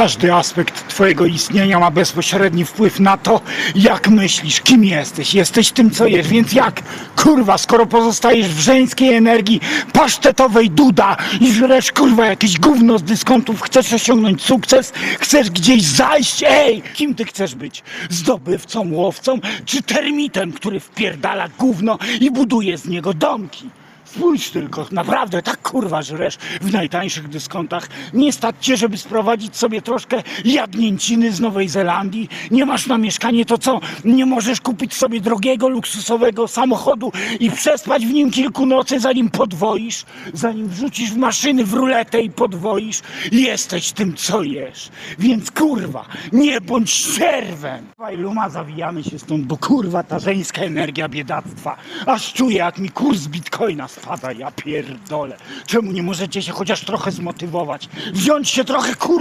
Każdy aspekt twojego istnienia ma bezpośredni wpływ na to, jak myślisz, kim jesteś. Jesteś tym, co jesz, więc jak? Kurwa, skoro pozostajesz w żeńskiej energii pasztetowej duda i żresz kurwa jakieś gówno z dyskontów, chcesz osiągnąć sukces, chcesz gdzieś zajść, ej! Kim ty chcesz być? Zdobywcą, łowcą czy termitem, który wpierdala gówno i buduje z niego domki? Spójrz tylko, naprawdę tak kurwa żresz w najtańszych dyskontach. Nie stać cię, żeby sprowadzić sobie troszkę jagnięciny z Nowej Zelandii. Nie masz na mieszkanie, to co? Nie możesz kupić sobie drogiego, luksusowego samochodu i przespać w nim kilku nocy, zanim podwoisz, zanim wrzucisz w maszyny w ruletę i podwoisz. Jesteś tym, co jesz. Więc kurwa, nie bądź. Dawaj, Luma, zawijamy się stąd, bo kurwa ta żeńska energia biedactwa. Aż czuję, jak mi kurs bitcoina spada, ja pierdolę. Czemu nie możecie się chociaż trochę zmotywować? Wziąć się trochę kurwa